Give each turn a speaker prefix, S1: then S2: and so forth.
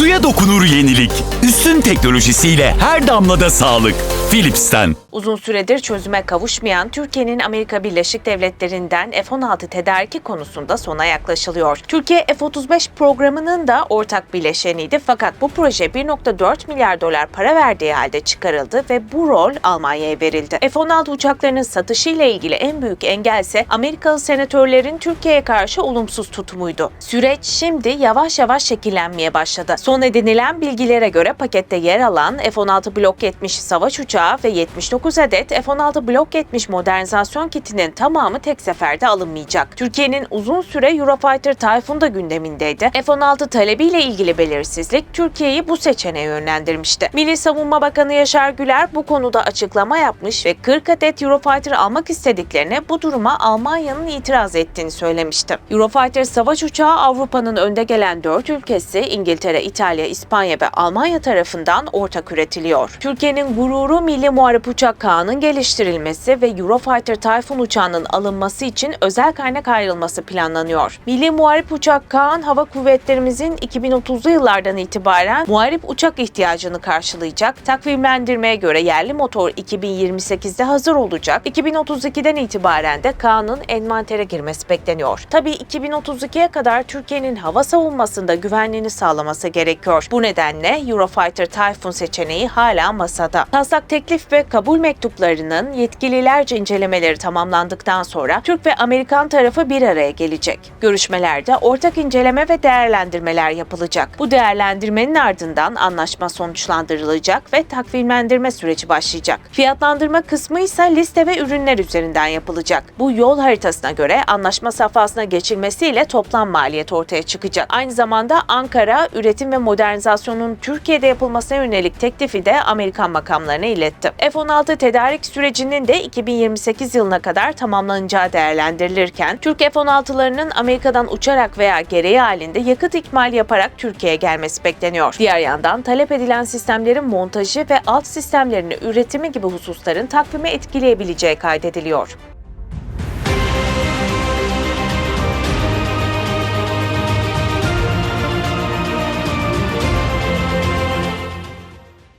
S1: Suya dokunur yenilik. Üstün teknolojisiyle her damlada sağlık. Philips'ten.
S2: Uzun süredir çözüme kavuşmayan Türkiye'nin Amerika Birleşik Devletleri'nden F-16 tedariki konusunda sona yaklaşılıyor. Türkiye F-35 programının da ortak bileşeniydi fakat bu proje 1.4 milyar dolar para verdiği halde çıkarıldı ve bu rol Almanya'ya verildi. F-16 uçaklarının satışı ile ilgili en büyük engel ise Amerikalı senatörlerin Türkiye'ye karşı olumsuz tutumuydu. Süreç şimdi yavaş yavaş şekillenmeye başladı. Son edinilen bilgilere göre pakette yer alan F-16 Blok 70 savaş uçağı ve 79 adet F-16 Blok 70 modernizasyon kitinin tamamı tek seferde alınmayacak. Türkiye'nin uzun süre Eurofighter Typhoon da gündemindeydi. F-16 talebiyle ilgili belirsizlik Türkiye'yi bu seçeneğe yönlendirmişti. Milli Savunma Bakanı Yaşar Güler bu konuda açıklama yapmış ve 40 adet Eurofighter almak istediklerine bu duruma Almanya'nın itiraz ettiğini söylemişti. Eurofighter savaş uçağı Avrupa'nın önde gelen 4 ülkesi İngiltere, İtalya, İspanya ve Almanya tarafından ortak üretiliyor. Türkiye'nin gururu Milli Muharip Uçak Kağı'nın geliştirilmesi ve Eurofighter Typhoon uçağının alınması için özel kaynak ayrılması planlanıyor. Milli Muharip Uçak Kağan Hava Kuvvetlerimizin 2030'lu yıllardan itibaren muharip uçak ihtiyacını karşılayacak. Takvimlendirmeye göre yerli motor 2028'de hazır olacak. 2032'den itibaren de Kağan'ın envantere girmesi bekleniyor. Tabii 2032'ye kadar Türkiye'nin hava savunmasında güvenliğini sağlaması gerekiyor. Bu nedenle Eurofighter Typhoon seçeneği hala masada. Taslak teklif ve kabul mektuplarının yetkililerce incelemeleri tamamlandıktan sonra Türk ve Amerikan tarafı bir araya gelecek. Görüşmelerde ortak inceleme ve değerlendirmeler yapılacak. Bu değerlendirmenin ardından anlaşma sonuçlandırılacak ve takvimlendirme süreci başlayacak. Fiyatlandırma kısmı ise liste ve ürünler üzerinden yapılacak. Bu yol haritasına göre anlaşma safhasına geçilmesiyle toplam maliyet ortaya çıkacak. Aynı zamanda Ankara, üretim ve modernizasyonun Türkiye'de yapılmasına yönelik teklifi de Amerikan makamlarına iletti. F-16 tedarik sürecinin de 2028 yılına kadar tamamlanacağı değerlendirilirken, Türk F-16'larının Amerika'dan uçarak veya gereği halinde yakıt ikmal yaparak Türkiye'ye gelmesi bekleniyor. Diğer yandan talep edilen sistemlerin montajı ve alt sistemlerinin üretimi gibi hususların takvimi etkileyebileceği kaydediliyor.